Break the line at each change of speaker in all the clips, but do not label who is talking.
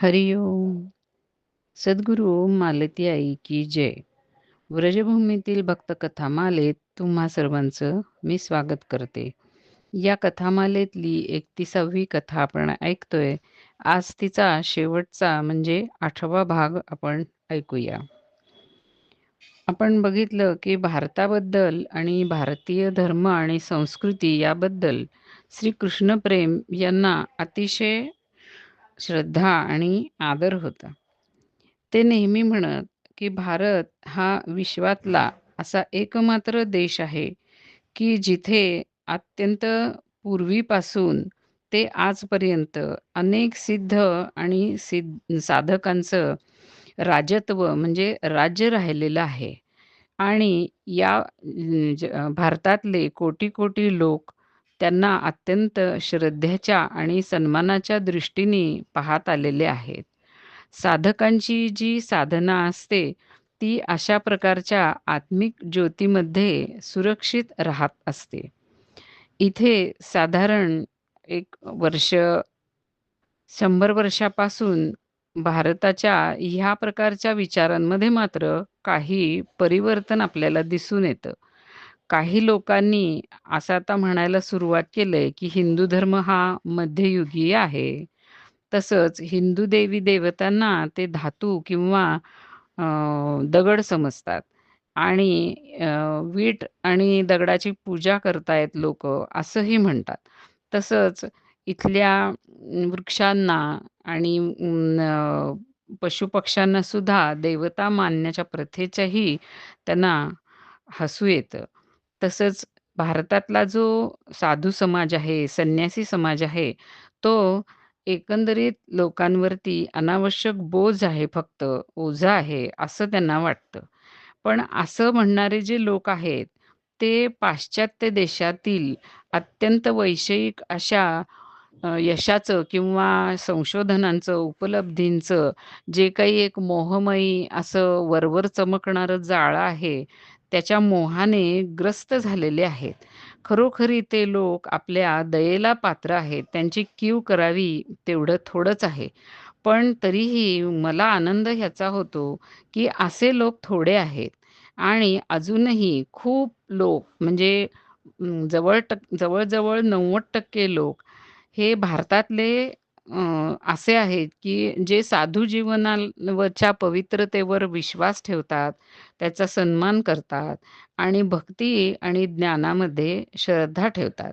हरिओम सद्गुरू मालती आई की जय. व्रजभूमीतील भक्तकथा मालेत तुम्हा सर्वांचं मी स्वागत करते. या कथामालेतली एकतीसावी कथा आपण ऐकतोय. आज तिचा शेवटचा म्हणजे आठवा भाग आपण ऐकूया. आपण बघितलं की भारताबद्दल आणि भारतीय धर्म आणि संस्कृती याबद्दल श्री प्रेम यांना अतिशय श्रद्धा आणि आदर होता. ते नेहमी म्हणत की भारत हा विश्वातला असा एकमात्र देश आहे की जिथे अत्यंत पूर्वीपासून ते आजपर्यंत अनेक सिद्ध आणि सिद्ध साधकांचं राजत्व म्हणजे राज्य राहिलेलं आहे. आणि या भारतातले कोटी कोटी लोक त्यांना अत्यंत श्रद्धेच्या आणि सन्मानाच्या दृष्टीने पाहत आलेले आहेत. साधकांची जी साधना असते ती अशा प्रकारच्या आत्मिक ज्योतीमध्ये सुरक्षित राहत असते. इथे साधारण एक वर्ष शंभर वर्षापासून भारताच्या ह्या प्रकारच्या विचारांमध्ये मात्र काही परिवर्तन आपल्याला दिसून येतं. काही लोकांनी असं आता म्हणायला सुरुवात केलंय की हिंदू धर्म हा मध्ययुगीय आहे. तसंच हिंदू देवी देवतांना ते धातू किंवा दगड समजतात. आणि वीट आणि दगडाची पूजा करतायत लोक असंही म्हणतात. तसंच इथल्या वृक्षांना आणि पशुपक्ष्यांना सुद्धा देवता मानण्याच्या प्रथेच्याही त्यांना हसू येतं. तसंच भारतातला जो साधू समाज आहे, संन्यासी समाज आहे, तो एकंदरीत लोकांवरती अनावश्यक बोज आहे फक्त, ओझं आहे, असं त्यांना वाटतं. पण असं म्हणणारे जे लोक आहेत, ते पाश्चात्य देशातील अत्यंत वैषयिक अशा यशाचं किंवा संशोधनांचं, उपलब्धींचं जे काही एक मोहमयी असं वरवर चमकणारं जाळं आहे, त्याच्या मोहाने ग्रस्त झालेले आहेत. खरोखरी ते लोक आपल्या दयेला पात्र आहेत. त्यांची कीव करावी तेवढं थोडंच आहे. पण तरीही मला आनंद ह्याचा होतो, की असे लोक थोडे आहेत आणि अजूनही खूप लोक म्हणजे जवळ टक जवळजवळ नव्वद टक्के लोक हे भारतातले असे आहेत, की जे साधू जीवनावरच्या पवित्रतेवर विश्वास ठेवतात, त्याचा सन्मान करतात आणि भक्ती आणि ज्ञानामध्ये श्रद्धा ठेवतात.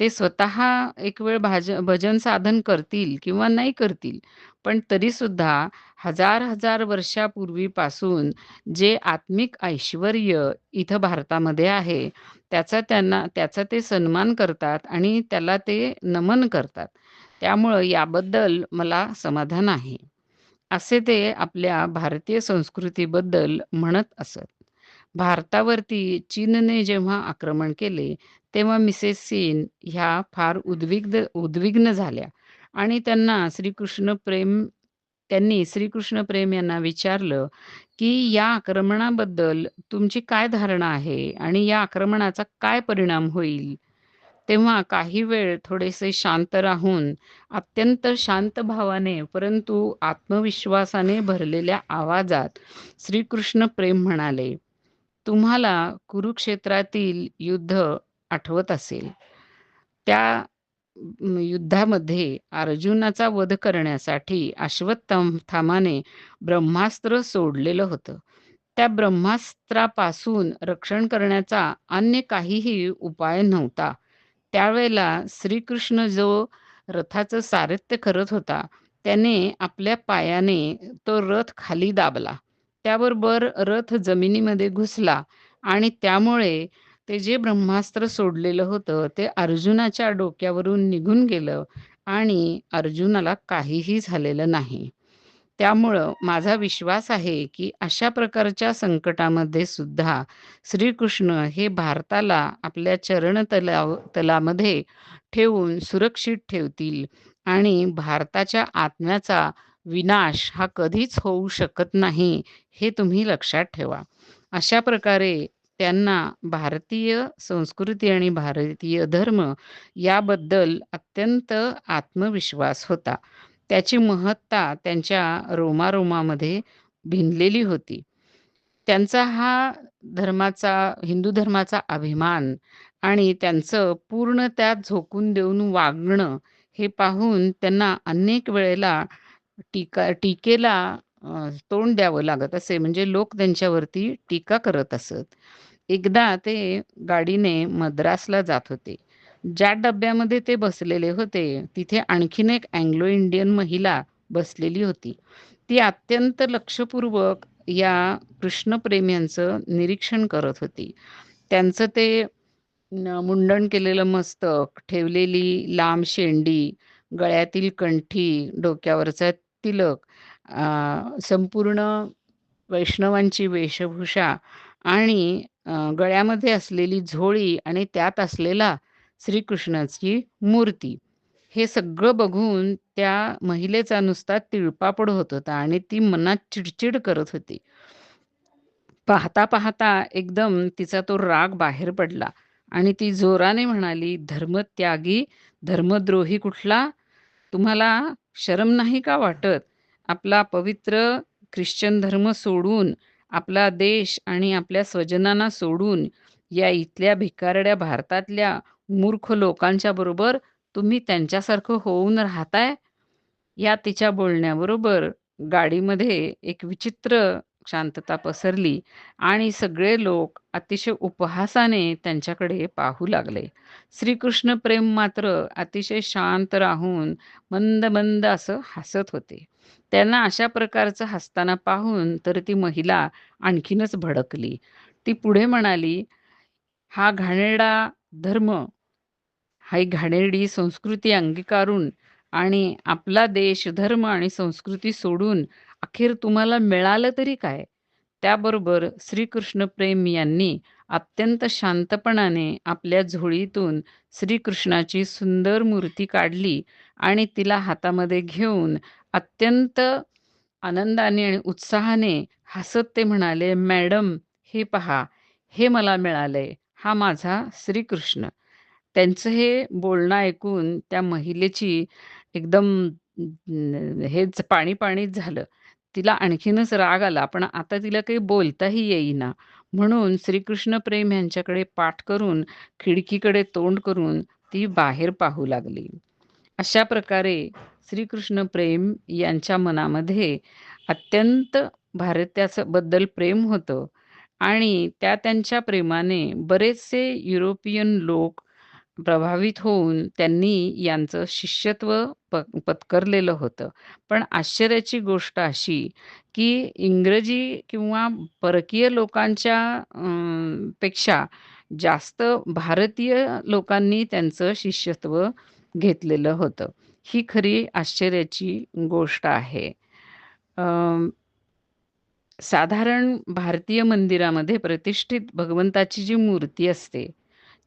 ते स्वतः एक वेळ भाज भजन साधन करतील किंवा नाही करतील, पण तरीसुद्धा हजार-हजार वर्षापूर्वीपासून जे आत्मिक ऐश्वर्य इथं भारतामध्ये आहे, त्याचा त्यांना त्याचा ते सन्मान करतात आणि त्याला ते नमन करतात. त्यामुळं याबद्दल मला समाधान आहे. असे ते आपल्या भारतीय संस्कृतीबद्दल म्हणत असत. भारतावरती चीनने जेव्हा आक्रमण केले, तेव्हा मिसेस सीन ह्या फार उद्विग्न उद्विग्न झाल्या आणि त्यांना श्रीकृष्ण प्रेम त्यांनी श्रीकृष्ण प्रेम यांना विचारलं, की "या आक्रमणाबद्दल तुमची काय धारणा आहे आणि या आक्रमणाचा काय परिणाम होईल?" तेव्हा काही वेळ थोडेसे शांत राहून अत्यंत शांत भावाने परंतु आत्मविश्वासाने भरलेल्या आवाजात श्रीकृष्ण प्रेम म्हणाले, "तुम्हाला कुरुक्षेत्रातील युद्ध आठवत असेल. त्या युद्धामध्ये अर्जुनाचा वध करण्यासाठी अश्वत्थामाने ब्रह्मास्त्र सोडलेलं होतं. त्या ब्रह्मास्त्रापासून रक्षण करण्याचा अन्य काहीही उपाय नव्हता. त्यावेळेला श्रीकृष्ण जो रथाचं सारथ्य करत होता, त्याने आपल्या पायाने तो रथ खाली दाबला. त्याबरोबर रथ जमिनीमध्ये घुसला आणि त्यामुळे ते जे ब्रह्मास्त्र सोडलेलं होतं, ते अर्जुनाच्या डोक्यावरून निघून गेलं आणि अर्जुनाला काहीही झालेलं नाही. त्यामुळं माझा विश्वास आहे, की अशा प्रकारच्या संकटामध्ये सुद्धा श्रीकृष्ण हे भारताला आपल्या चरण तला तलामध्ये ठेवून सुरक्षित ठेवतील आणि भारताच्या आत्म्याचा विनाश हा कधीच होऊ शकत नाही, हे तुम्ही लक्षात ठेवा. अशा प्रकारे त्यांना भारतीय संस्कृती आणि भारतीय धर्म याबद्दल अत्यंत आत्मविश्वास होता. त्याची महत्ता त्यांच्या रोमारोमामध्ये भिनलेली होती. त्यांचा हा धर्माचा हिंदू धर्माचा अभिमान आणि त्यांचं पूर्ण त्यात झोकून देऊन वागणं हे पाहून त्यांना अनेक वेळेला टीका टीकेला तोंड द्यावं लागत असे. म्हणजे लोक त्यांच्यावरती टीका करत असत. एकदा ते गाडीने मद्रासला जात होते. ज्या डब्यामध्ये ते बसलेले होते, तिथे आणखीन एक अँग्लो इंडियन महिला बसलेली होती. ती अत्यंत लक्षपूर्वक या कृष्णप्रेम्यांचं निरीक्षण करत होती. त्यांचं ते मुंडण मुंडन केलेलं मस्तक, ठेवलेली लांब शेंडी, गळ्यातील कंठी, डोक्यावरचा तिलक, संपूर्ण वैष्णवांची वेशभूषा आणि गळ्यामध्ये असलेली झोळी आणि त्यात असलेला श्रीकृष्णाची मूर्ती. हे सगळं बघून त्या महिलेचा नुसता तिळपापड होत होता आणि ती मनात चिडचिड करत होती. पाहता पाहता एकदम तिचा तो राग बाहेर पडला आणि ती जोराने म्हणाली, "धर्मत्यागी, धर्मद्रोही कुठला? तुम्हाला शरम नाही का वाटत? आपला पवित्र ख्रिश्चन धर्म सोडून, आपला देश आणि आपल्या स्वजनांना सोडून, या इथल्या भिकारड्या भारतातल्या मूर्ख लोकांच्या बरोबर तुम्ही त्यांच्यासारखं होऊन राहताय?" या तिच्या बोलण्याबरोबर गाडीमध्ये एक विचित्र शांतता पसरली आणि सगळे लोक अतिशय उपहासाने त्यांच्याकडे पाहू लागले. श्रीकृष्ण प्रेम मात्र अतिशय शांत राहून मंद मंद असं हसत होते. त्यांना अशा प्रकारचं हसताना पाहून तर ती महिला आणखीनच भडकली. ती पुढे म्हणाली, "हा घाणेरडा धर्म, ही घाणेरडी संस्कृती अंगीकारून आणि आपला देश, धर्म आणि संस्कृती सोडून अखेर तुम्हाला मिळालं तरी काय?" त्याबरोबर श्रीकृष्ण प्रेम यांनी अत्यंत शांतपणाने आपल्या झोळीतून श्रीकृष्णाची सुंदर मूर्ती काढली आणि तिला हातामध्ये घेऊन अत्यंत आनंदाने आणि उत्साहाने हसत ते म्हणाले, "मॅडम, हे पहा, हे मला मिळालंय. हा माझा श्रीकृष्ण." त्यांचं हे बोलणं ऐकून त्या महिलेची एकदम हेच पाणी-पाणीच झालं. तिला आणखीनच राग आला, पण आता तिला काही बोलताही येईना. म्हणून श्रीकृष्ण प्रेम यांच्याकडे पाठ करून, खिडकीकडे तोंड करून ती बाहेर पाहू लागली. अशा प्रकारे श्रीकृष्ण प्रेम यांच्या मनामध्ये अत्यंत भारत्याचं बद्दल प्रेम होतं आणि त्या त्यांच्या प्रेमाने बरेचसे युरोपियन लोक प्रभावित होऊन त्यांनी यांचं शिष्यत्व प पत्करलेलं होतं. पण आश्चर्याची गोष्ट अशी, की इंग्रजी किंवा परकीय लोकांच्या पेक्षा जास्त भारतीय लोकांनी त्यांचं शिष्यत्व घेतलेलं होतं. ही खरी आश्चर्याची गोष्ट आहे. अ, साधारण भारतीय मंदिरामध्ये प्रतिष्ठित भगवंताची जी मूर्ती असते,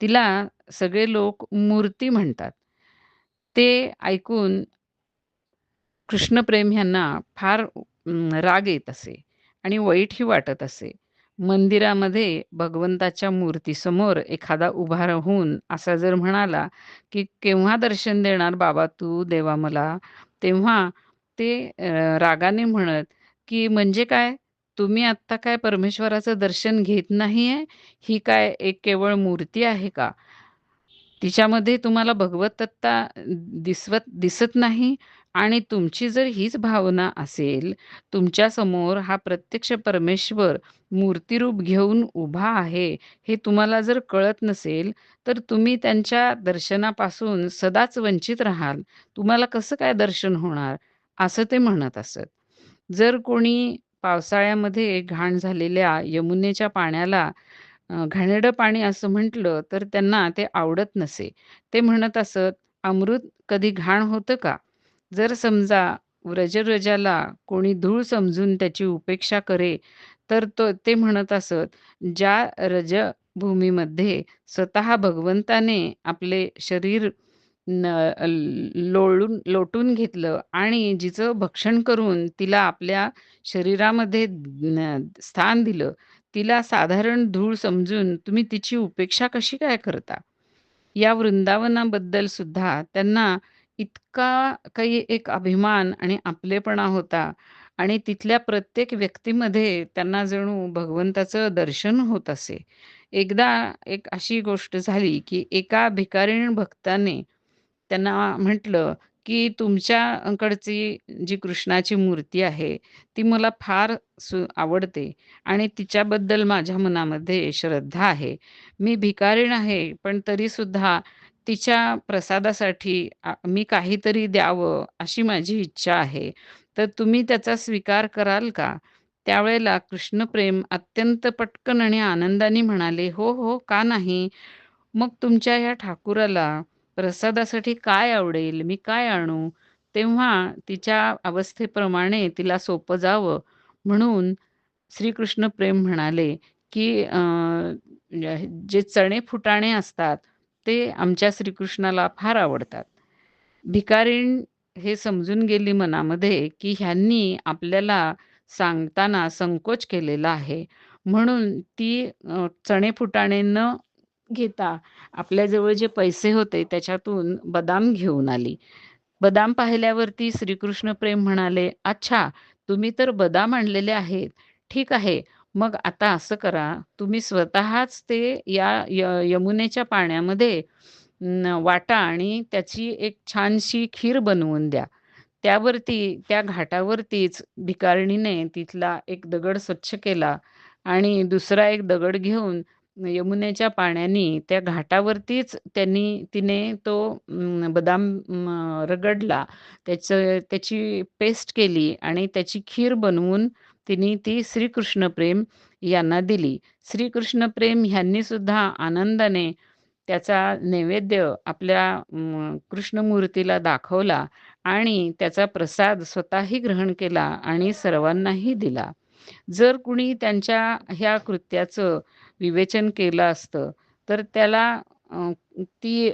तिला सगळे लोक मूर्ती म्हणतात. ते ऐकून कृष्णप्रेम ह्यांना फार राग येत असे आणि वाईटही वाटत असे. मंदिरामध्ये भगवंताच्या मूर्तीसमोर एखादा उभा राहून असा जर म्हणाला, की "केव्हा दर्शन देणार बाबा तू देवा मला?" तेव्हा ते रागाने म्हणत, की "म्हणजे काय? तुम्ही आत्ता काय परमेश्वराचं दर्शन घेत नाहीये? ही काय एक केवळ मूर्ती आहे का? तिच्यामध्ये तुम्हाला भगवतत्ता दिसवत दिसत नाही आणि तुमची जर हीच भावना असेल, तुमच्यासमोर हा प्रत्यक्ष परमेश्वर मूर्तिरूप घेऊन उभा आहे, हे तुम्हाला जर कळत नसेल, तर तुम्ही त्यांच्या दर्शनापासून सदाच वंचित राहाल. तुम्हाला कसं काय दर्शन होणार?" असं ते म्हणत असत. जर कोणी पावसाळ्यामध्ये घाण झालेल्या यमुनेच्या पाण्याला घाणेरडं पाणी असं म्हटलं, तर त्यांना ते आवडत नसे. ते म्हणत असत, "अमृत कधी घाण होतं का?" जर समजा व्रजरजाला कोणी धूळ समजून त्याची उपेक्षा करे, तर तो ते म्हणत असत, "ज्या रजभूमीमध्ये स्वतः भगवंताने आपले शरीर न लोळून लोटून घेतलं आणि जिचं भक्षण करून तिला आपल्या शरीरामध्ये न स्थान दिलं, तिला साधारण धूळ समजून तुम्ही तिची उपेक्षा कशी काय करता?" या वृंदावनाबद्दल सुद्धा त्यांना इतका काही एक अभिमान आणि आपलेपणा होता आणि तिथल्या प्रत्येक व्यक्तीमध्ये त्यांना जणू भगवंताचं दर्शन होत असे. एकदा एक अशी गोष्ट झाली, की एका भिकारीण भक्ताने त्यांना म्हटलं, की "तुमच्याकडची जी कृष्णाची मूर्ती आहे, ती मला फार सु आवडते आणि तिच्याबद्दल माझ्या मनामध्ये श्रद्धा आहे. मी भिकारीण आहे, पण तरीसुद्धा तिच्या प्रसादासाठी मी काहीतरी द्यावं अशी माझी इच्छा आहे. तर तुम्ही त्याचा स्वीकार कराल का?" त्यावेळेला कृष्णप्रेम अत्यंत पटकन आणि आनंदाने म्हणाले, "हो, हो, का नाही? मग तुमच्या या ठाकुराला प्रसादासाठी काय आवडेल? मी काय आणू?" तेव्हा तिच्या अवस्थेप्रमाणे तिला सोपं जावं म्हणून श्रीकृष्ण प्रेम म्हणाले, की जे चणे-फुटाणे असतात, ते आमच्या श्रीकृष्णाला फार आवडतात. भिकारीण हे समजून गेली मनामध्ये, की ह्यांनी आपल्याला सांगताना संकोच केलेला आहे. म्हणून ती चणे-फुटाणे न घेता आपल्याजवळ जे पैसे होते त्याच्यातून बदाम घेऊन आली. बदाम पाहिल्यावरती श्रीकृष्ण प्रेम म्हणाले, "अच्छा, तुम्ही तर बदाम आणलेले आहेत. ठीक आहे. मग आता असं करा, तुम्ही स्वतःच ते या यमुनेच्या पाण्यामध्ये वाटा आणि त्याची एक छानशी खीर बनवून द्या." त्यावरती त्या घाटावरतीच भिकारणीने तिथला एक दगड स्वच्छ केला आणि दुसरा एक दगड घेऊन यमुनेच्या पाण्यानी त्या घाटावरतीच त्यांनी तिने तो अं, बदाम अं, रगडला. त्याचं त्याची पेस्ट केली आणि त्याची खीर बनवून तिने ती श्रीकृष्ण प्रेम यांना दिली. श्रीकृष्ण प्रेम ह्यांनी सुद्धा आनंदाने त्याचा नैवेद्य आपल्या अं, कृष्णमूर्तीला दाखवला आणि त्याचा प्रसाद स्वतःही ग्रहण केला आणि सर्वांनाही दिला. जर कुणी त्यांच्या ह्या कृत्याचं विवेचन केलं असतं, तर त्याला ती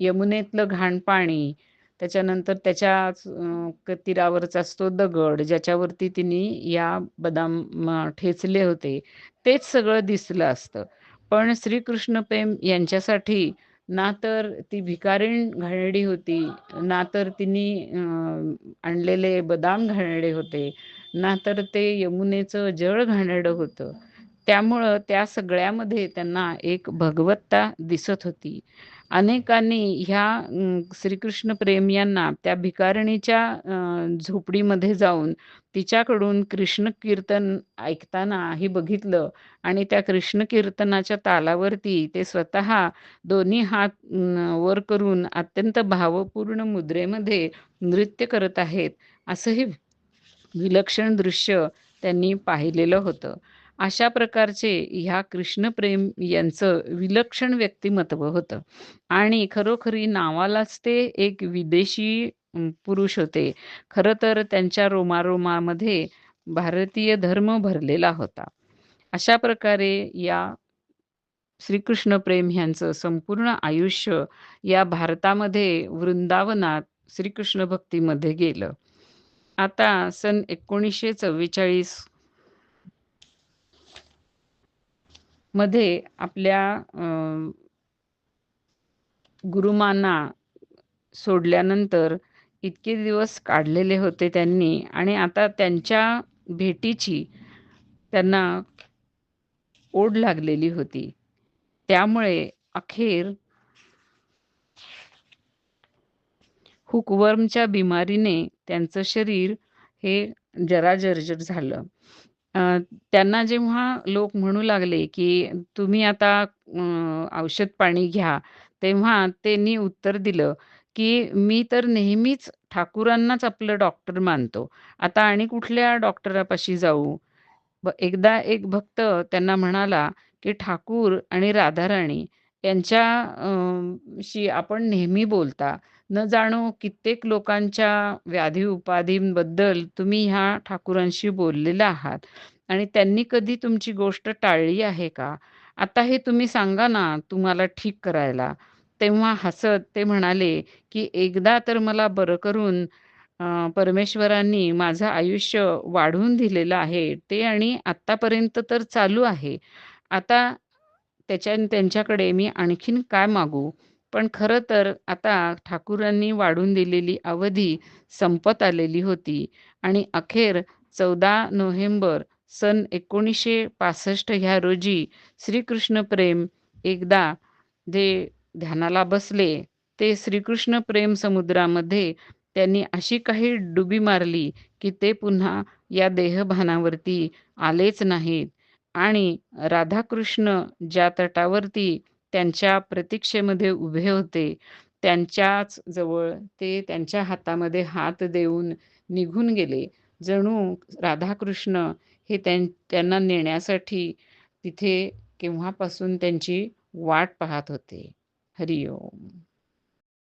यमुनेतलं घाण पाणी, त्याच्यानंतर त्याच्या तीरावरचा असतो दगड, ज्याच्यावरती तिने या बदाम ठेचले होते, तेच सगळं दिसलं असतं. पण श्रीकृष्ण प्रेम यांच्यासाठी ना तर ती भिकारीण घाणेडी होती, ना तर तिने आणलेले बदाम घाणेडे होते, ना तर ते यमुनेचं जळ घाणेरडं होतं. त्यामुळं त्या सगळ्यामध्ये त्यांना एक भगवत्ता दिसत होती. अनेकांनी ह्या श्रीकृष्ण प्रेम यांना त्या भिकारणीच्या झोपडीमध्ये जाऊन तिच्याकडून कृष्ण कीर्तन ऐकतानाही बघितलं आणि त्या कृष्ण कीर्तनाच्या तालावरती ते स्वतः दोन्ही हात वर करून अत्यंत भावपूर्ण मुद्रेमध्ये नृत्य करत आहेत, असंही विलक्षण दृश्य त्यांनी पाहिलेलं होतं. अशा प्रकारचे ह्या कृष्णप्रेम यांचं विलक्षण व्यक्तिमत्व होतं आणि खरोखरी नावालाच ते एक विदेशी पुरुष होते. खरं तर त्यांच्या रोमारोमामध्ये भारतीय धर्म भरलेला होता. अशा प्रकारे या श्रीकृष्ण प्रेम ह्यांचं संपूर्ण आयुष्य या भारतामध्ये वृंदावनात श्रीकृष्ण भक्तीमध्ये गेलं. आता सन 1944 मध्ये आपल्या गुरुमाना गुरुमांना सोडल्यानंतर इतके दिवस काढलेले होते त्यांनी आणि आता त्यांच्या भेटीची त्यांना ओढ लागलेली होती. त्यामुळे अखेर हुकवर्मच्या बिमारीने त्यांचं शरीर हे जराजर्जर झालं. त्यांना जेव्हा लोक म्हणू लागले, की तुम्ही आता औषध पाणी घ्या, तेव्हा त्यांनी उत्तर दिलं, की "मी तर नेहमीच ठाकूरांनाच आपलं डॉक्टर मानतो. आता आणि कुठल्या डॉक्टरापाशी जाऊ?" एकदा एक भक्त त्यांना म्हणाला, की "ठाकूर आणि राधाराणी यांच्या शी आपण नेहमी बोलता. न जाणो कित्येक लोकांच्या व्याधी-उपाधींबद्दल तुम्ही ह्या ठाकूरांशी बोललेला आहात आणि त्यांनी कधी तुमची गोष्ट टाळली आहे का? आता हे तुम्ही सांगा ना तुम्हाला ठीक करायला." तेव्हा हसत ते म्हणाले, की "एकदा तर मला बरं करून परमेश्वरांनी माझं आयुष्य वाढवून दिलेलं आहे. ते आणि आत्तापर्यंत तर चालू आहे. आता त्याच्या त्यांच्याकडे मी आणखीन काय मागू? पण खरं तर आता ठाकूरांनी वाढून दिलेली अवधी संपत आलेली होती आणि अखेर चौदा नोव्हेंबर सन एकोणीसशे पासष्ट ह्या रोजी श्रीकृष्ण प्रेम एकदा जे ध्यानाला बसले ते श्रीकृष्ण प्रेम समुद्रामध्ये त्यांनी अशी काही डुबी मारली की ते पुन्हा या देहभानावरती आलेच नाहीत. आणि राधाकृष्ण ज्या तटावरती त्यांच्या प्रतीक्षेमध्ये उभे होते. त्यांच्याच जवळ ते त्यांच्या हातामध्ये हात देऊन निघून गेले. जणू राधाकृष्ण हे त्यां त्यांना नेण्यासाठी तिथे केव्हापासून त्यांची वाट पाहत होते. हरिओम.